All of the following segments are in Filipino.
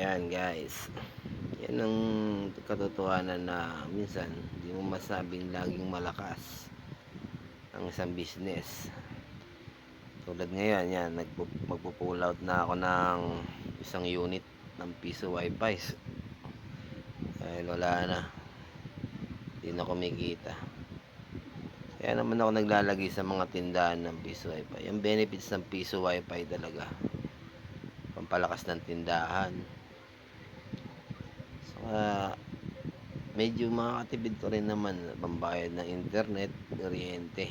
Ayan guys. Yan ang katotohanan na minsan hindi mo masabing laging malakas ang isang business. Tulad ngayon, yan, magpo-pull out na ako ng isang unit ng piso wifi. Dahil wala na. Hindi na kumikita. Kaya naman ako naglalagay sa mga tindahan ng piso wifi. Yung benefits ng piso wifi talaga. Pampalakas ng tindahan. Saka medyo makakatipid ko rin naman pambayad ng internet, kuryente.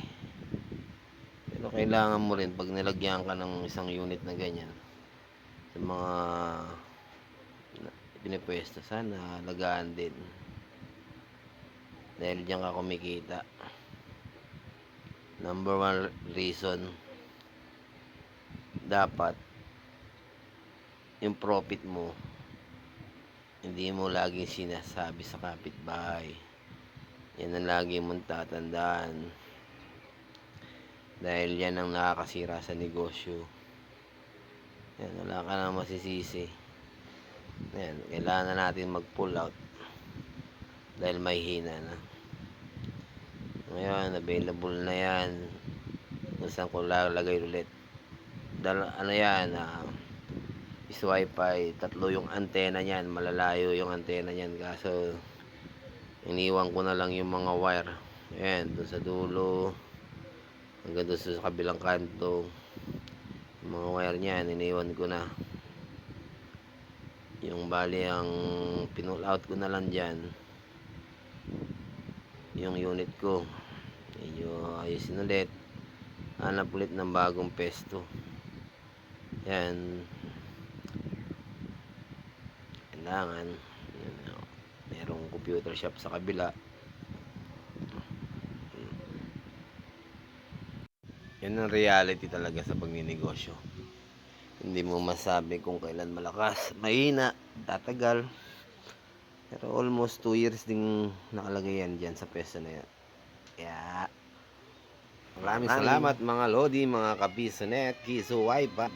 Pero kailangan mo rin pag nilagyan ka ng isang unit na ganyan sa mga pinipwesto sana lagaan din. Dahil diyan ka kumikita. Number one reason dapat yung profit mo hindi mo laging sinasabi sa kapitbahay. Yan ang lagi mong tatandaan. Dahil yan ang nakakasira sa negosyo. Yan, wala ka na masisisi. Yan, kailangan na natin mag-pull out. Dahil may hina na. Ngayon, available na yan. Kung saan ko lalagay ulit. Dal ano yan, ah, is wifi tatlo yung antena niyan malalayo yung antena niyan kaso iniwan ko na lang yung mga wire. Ayan doon sa dulo hanggang doon sa kabilang kanto yung mga wire niyan iniwan ko na. Yung bali ang pinull out ko na lang dyan yung unit ko. Medyo ayusin ulit. Hanap ulit ng bagong pesto. Yan kailangan. Yun, oh, merong computer shop sa kabila. Yan ang reality talaga sa pagninegosyo. Hindi mo masabi kung kailan malakas mahina, tatagal. Pero almost 2 years ding nakalagay yan dyan sa pwesto na yan. Kaya maraming salamat mga lodi mga kapisonet kiso wifi